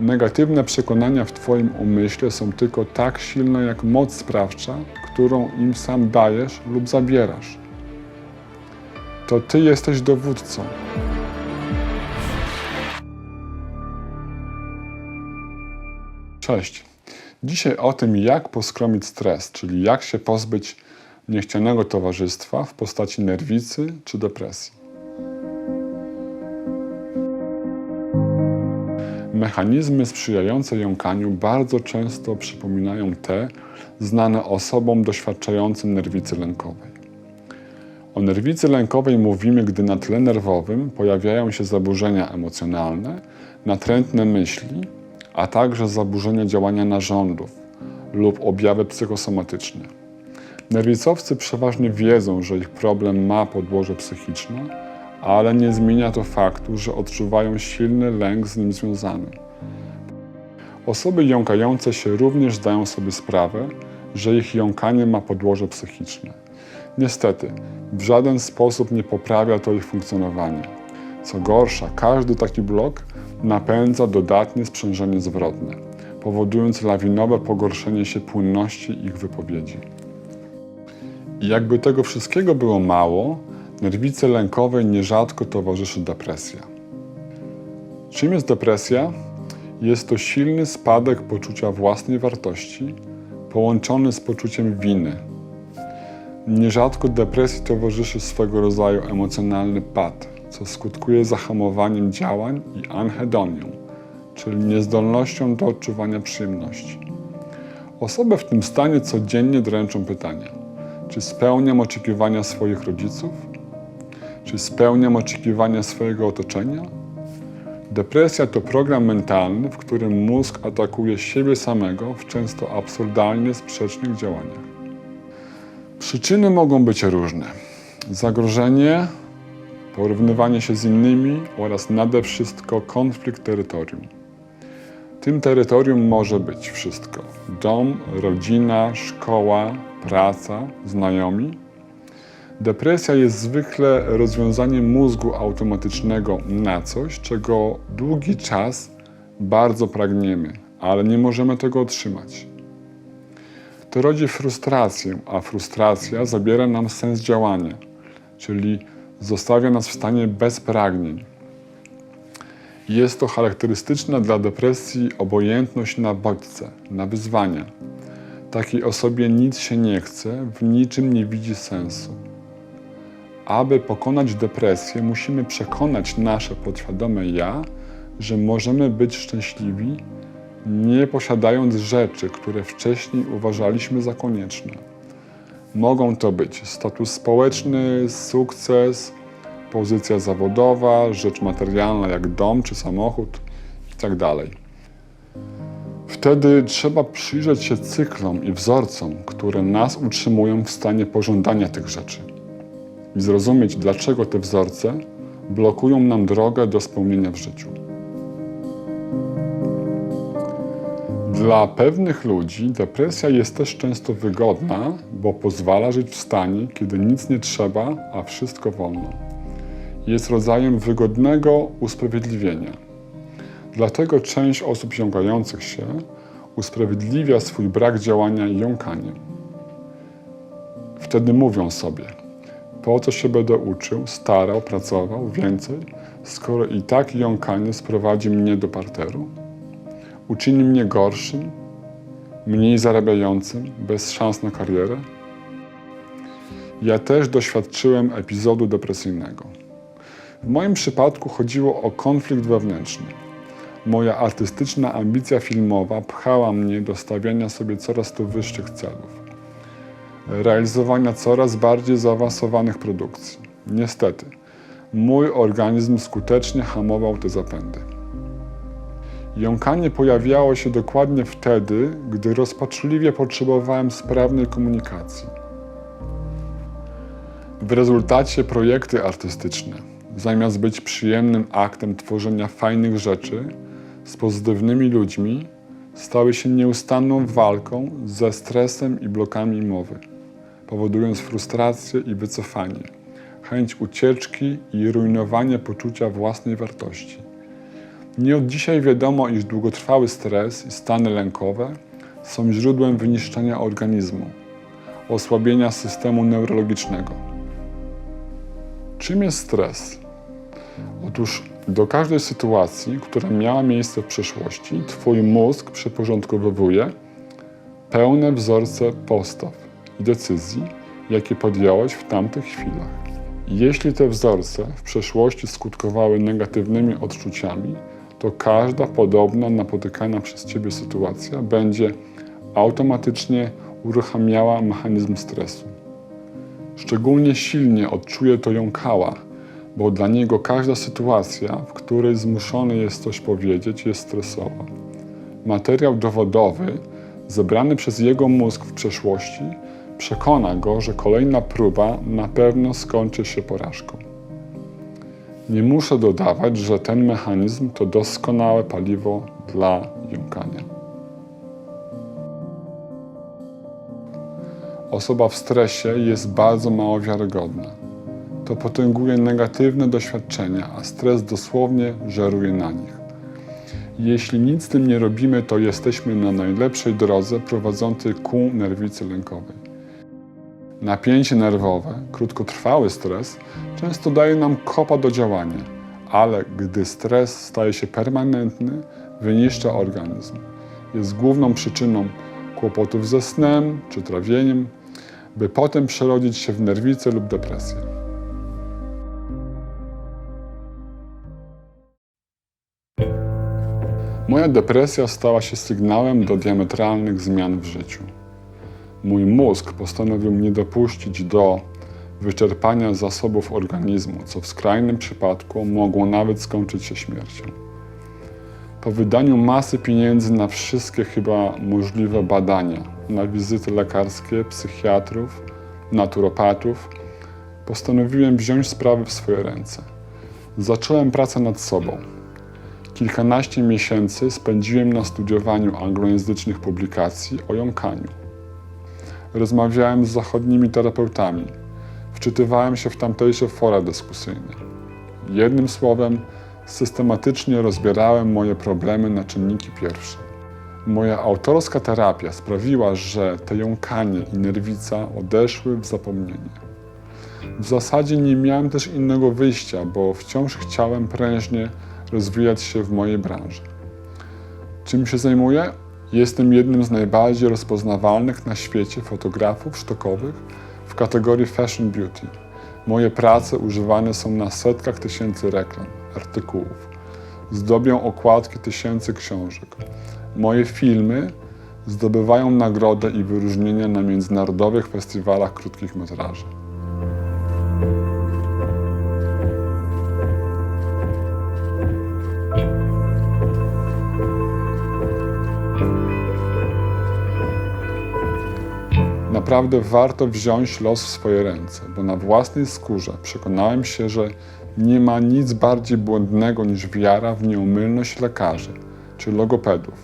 Negatywne przekonania w Twoim umyśle są tylko tak silne jak moc sprawcza, którą im sam dajesz lub zabierasz. To Ty jesteś dowódcą. Cześć. Dzisiaj o tym, jak poskromić stres, czyli jak się pozbyć niechcianego towarzystwa w postaci nerwicy czy depresji. Mechanizmy sprzyjające jąkaniu bardzo często przypominają te znane osobom doświadczającym nerwicy lękowej. O nerwicy lękowej mówimy, gdy na tle nerwowym pojawiają się zaburzenia emocjonalne, natrętne myśli, a także zaburzenia działania narządów lub objawy psychosomatyczne. Nerwicowcy przeważnie wiedzą, że ich problem ma podłoże psychiczne, ale nie zmienia to faktu, że odczuwają silny lęk z nim związany. Osoby jąkające się również zdają sobie sprawę, że ich jąkanie ma podłoże psychiczne. Niestety, w żaden sposób nie poprawia to ich funkcjonowanie. Co gorsza, każdy taki blok napędza dodatnie sprzężenie zwrotne, powodując lawinowe pogorszenie się płynności ich wypowiedzi. I jakby tego wszystkiego było mało, nerwicy lękowej nierzadko towarzyszy depresja. Czym jest depresja? Jest to silny spadek poczucia własnej wartości, połączony z poczuciem winy. Nierzadko depresji towarzyszy swego rodzaju emocjonalny pad, co skutkuje zahamowaniem działań i anhedonią, czyli niezdolnością do odczuwania przyjemności. Osoby w tym stanie codziennie dręczą pytania: czy spełniam oczekiwania swoich rodziców? Czy spełniam oczekiwania swojego otoczenia? Depresja to program mentalny, w którym mózg atakuje siebie samego w często absurdalnie sprzecznych działaniach. Przyczyny mogą być różne. Zagrożenie, porównywanie się z innymi oraz nade wszystko konflikt terytorium. Tym terytorium może być wszystko: dom, rodzina, szkoła, praca, znajomi. Depresja jest zwykle rozwiązaniem mózgu automatycznego na coś, czego długi czas bardzo pragniemy, ale nie możemy tego otrzymać. To rodzi frustrację, a frustracja zabiera nam sens działania, czyli zostawia nas w stanie bez pragnień. Jest to charakterystyczna dla depresji obojętność na bodźce, na wyzwania. Takiej osobie nic się nie chce, w niczym nie widzi sensu. Aby pokonać depresję, musimy przekonać nasze podświadome ja, że możemy być szczęśliwi, nie posiadając rzeczy, które wcześniej uważaliśmy za konieczne. Mogą to być status społeczny, sukces, pozycja zawodowa, rzecz materialna jak dom czy samochód itd. Wtedy trzeba przyjrzeć się cyklom i wzorcom, które nas utrzymują w stanie pożądania tych rzeczy i zrozumieć, dlaczego te wzorce blokują nam drogę do spełnienia w życiu. Dla pewnych ludzi depresja jest też często wygodna, bo pozwala żyć w stanie, kiedy nic nie trzeba, a wszystko wolno. Jest rodzajem wygodnego usprawiedliwienia. Dlatego część osób jąkających się usprawiedliwia swój brak działania jąkaniem. Wtedy mówią sobie, po co się będę uczył, starał, pracował więcej, skoro i tak jąkanie sprowadzi mnie do parteru? Uczyni mnie gorszym, mniej zarabiającym, bez szans na karierę? Ja też doświadczyłem epizodu depresyjnego. W moim przypadku chodziło o konflikt wewnętrzny. Moja artystyczna ambicja filmowa pchała mnie do stawiania sobie coraz to wyższych celów, realizowania coraz bardziej zaawansowanych produkcji. Niestety, mój organizm skutecznie hamował te zapędy. Jąkanie pojawiało się dokładnie wtedy, gdy rozpaczliwie potrzebowałem sprawnej komunikacji. W rezultacie projekty artystyczne, zamiast być przyjemnym aktem tworzenia fajnych rzeczy z pozytywnymi ludźmi, stały się nieustanną walką ze stresem i blokami mowy, powodując frustrację i wycofanie, chęć ucieczki i rujnowanie poczucia własnej wartości. Nie od dzisiaj wiadomo, iż długotrwały stres i stany lękowe są źródłem wyniszczenia organizmu, osłabienia systemu neurologicznego. Czym jest stres? Otóż do każdej sytuacji, która miała miejsce w przeszłości, Twój mózg przyporządkowywuje pełne wzorce postaw decyzji, jakie podjąłeś w tamtych chwilach. Jeśli te wzorce w przeszłości skutkowały negatywnymi odczuciami, to każda podobna napotykana przez Ciebie sytuacja będzie automatycznie uruchamiała mechanizm stresu. Szczególnie silnie odczuje to jąkała, bo dla niego każda sytuacja, w której zmuszony jest coś powiedzieć, jest stresowa. Materiał dowodowy, zebrany przez jego mózg w przeszłości, przekona go, że kolejna próba na pewno skończy się porażką. Nie muszę dodawać, że ten mechanizm to doskonałe paliwo dla jąkania. Osoba w stresie jest bardzo mało wiarygodna. To potęguje negatywne doświadczenia, a stres dosłownie żeruje na nich. Jeśli nic z tym nie robimy, to jesteśmy na najlepszej drodze prowadzącej ku nerwicy lękowej. Napięcie nerwowe, krótkotrwały stres często daje nam kopa do działania, ale gdy stres staje się permanentny, wyniszcza organizm. Jest główną przyczyną kłopotów ze snem czy trawieniem, by potem przerodzić się w nerwicę lub depresję. Moja depresja stała się sygnałem do diametralnych zmian w życiu. Mój mózg postanowił nie dopuścić do wyczerpania zasobów organizmu, co w skrajnym przypadku mogło nawet skończyć się śmiercią. Po wydaniu masy pieniędzy na wszystkie chyba możliwe badania, na wizyty lekarskie, psychiatrów, naturopatów, postanowiłem wziąć sprawy w swoje ręce. Zacząłem pracę nad sobą. Kilkanaście miesięcy spędziłem na studiowaniu anglojęzycznych publikacji o jąkaniu. Rozmawiałem z zachodnimi terapeutami, wczytywałem się w tamtejsze fora dyskusyjne. Jednym słowem, systematycznie rozbierałem moje problemy na czynniki pierwsze. Moja autorska terapia sprawiła, że te jąkanie i nerwica odeszły w zapomnienie. W zasadzie nie miałem też innego wyjścia, bo wciąż chciałem prężnie rozwijać się w mojej branży. Czym się zajmuję? Jestem jednym z najbardziej rozpoznawalnych na świecie fotografów sztokowych w kategorii Fashion Beauty. Moje prace używane są na setkach tysięcy reklam, artykułów. Zdobią okładki tysięcy książek. Moje filmy zdobywają nagrodę i wyróżnienia na międzynarodowych festiwalach krótkich metraży. Naprawdę warto wziąć los w swoje ręce, bo na własnej skórze przekonałem się, że nie ma nic bardziej błędnego niż wiara w nieomylność lekarzy czy logopedów.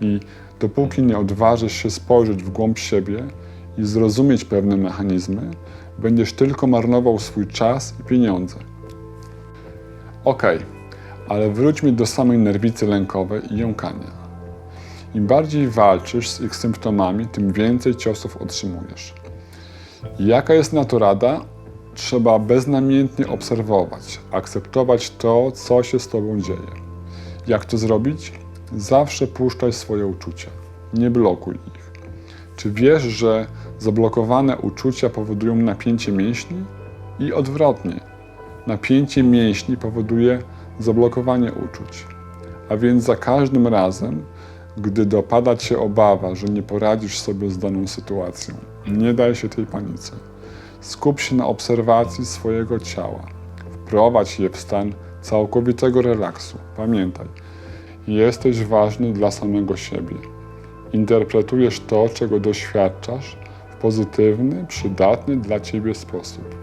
I dopóki nie odważysz się spojrzeć w głąb siebie i zrozumieć pewne mechanizmy, będziesz tylko marnował swój czas i pieniądze. Okej, ale wróćmy do samej nerwicy lękowej i jąkania. Im bardziej walczysz z ich symptomami, tym więcej ciosów otrzymujesz. Jaka jest na to rada? Trzeba beznamiętnie obserwować, akceptować to, co się z tobą dzieje. Jak to zrobić? Zawsze puszczaj swoje uczucia, nie blokuj ich. Czy wiesz, że zablokowane uczucia powodują napięcie mięśni? I odwrotnie. Napięcie mięśni powoduje zablokowanie uczuć. A więc za każdym razem, gdy dopada cię obawa, że nie poradzisz sobie z daną sytuacją, nie daj się tej panice. Skup się na obserwacji swojego ciała. Wprowadź je w stan całkowitego relaksu. Pamiętaj, jesteś ważny dla samego siebie. Interpretujesz to, czego doświadczasz, w pozytywny, przydatny dla ciebie sposób.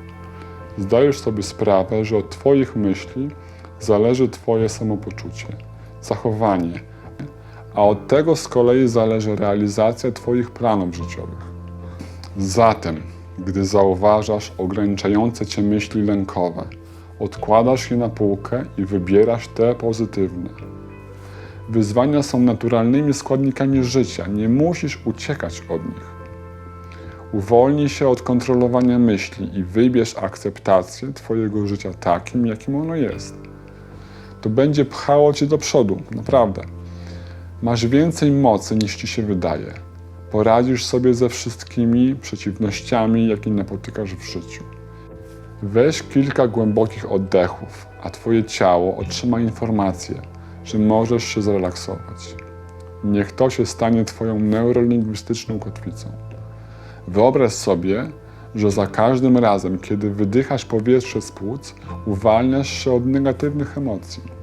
Zdajesz sobie sprawę, że od Twoich myśli zależy Twoje samopoczucie, zachowanie, a od tego z kolei zależy realizacja Twoich planów życiowych. Zatem, gdy zauważasz ograniczające Cię myśli lękowe, Odkładasz je na półkę i wybierasz te pozytywne. Wyzwania są naturalnymi składnikami życia, nie musisz uciekać od nich. Uwolnij się od kontrolowania myśli i wybierz akceptację Twojego życia takim, jakim ono jest. To będzie pchało Cię do przodu, naprawdę. Masz więcej mocy niż Ci się wydaje. Poradzisz sobie ze wszystkimi przeciwnościami, jakie napotykasz w życiu. Weź kilka głębokich oddechów, a Twoje ciało otrzyma informację, że możesz się zrelaksować. Niech to się stanie Twoją neurolingwistyczną kotwicą. Wyobraź sobie, że za każdym razem, kiedy wydychasz powietrze z płuc, uwalniasz się od negatywnych emocji.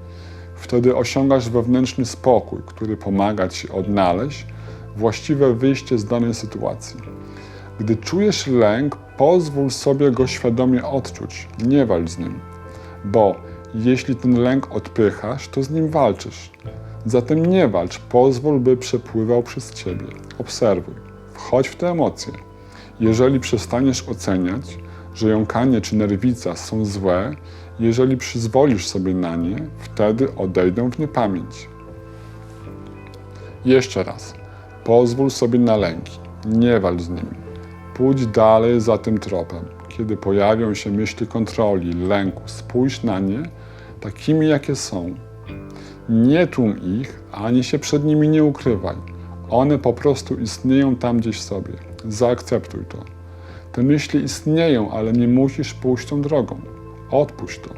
Wtedy osiągasz wewnętrzny spokój, który pomaga Ci odnaleźć właściwe wyjście z danej sytuacji. Gdy czujesz lęk, pozwól sobie go świadomie odczuć, nie walcz z nim, bo jeśli ten lęk odpychasz, to z nim walczysz. Zatem nie walcz, pozwól, by przepływał przez ciebie. Obserwuj, wchodź w te emocje. Jeżeli przestaniesz oceniać, że jąkanie czy nerwica są złe, jeżeli przyzwolisz sobie na nie, wtedy odejdą w niepamięć. Jeszcze raz, pozwól sobie na lęki, nie walcz z nimi. Pójdź dalej za tym tropem. Kiedy pojawią się myśli kontroli, lęku, spójrz na nie takimi, jakie są. Nie tłum ich, ani się przed nimi nie ukrywaj. One po prostu istnieją tam gdzieś sobie. Zaakceptuj to. Te myśli istnieją, ale nie musisz pójść tą drogą. Odpuść to.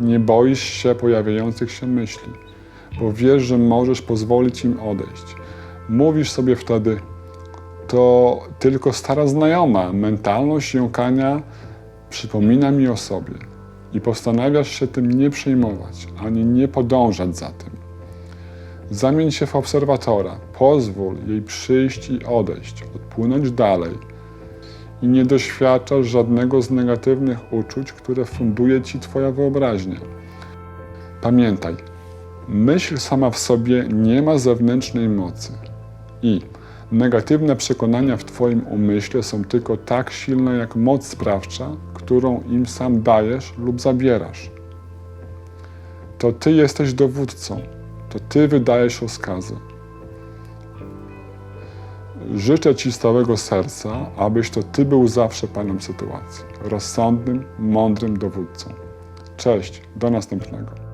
Nie boisz się pojawiających się myśli, bo wiesz, że możesz pozwolić im odejść. Mówisz sobie wtedy, to tylko stara znajoma, mentalność jąkania przypomina mi o sobie. I postanawiasz się tym nie przejmować, ani nie podążać za tym. Zamień się w obserwatora, pozwól jej przyjść i odejść, odpłynąć dalej. I nie doświadczasz żadnego z negatywnych uczuć, które funduje ci Twoja wyobraźnia. Pamiętaj, myśl sama w sobie nie ma zewnętrznej mocy. I negatywne przekonania w Twoim umyśle są tylko tak silne jak moc sprawcza, którą im sam dajesz lub zabierasz. To Ty jesteś dowódcą, to Ty wydajesz rozkazy. Życzę Ci z całego serca, abyś to Ty był zawsze Panem sytuacji, rozsądnym, mądrym dowódcą. Cześć, do następnego.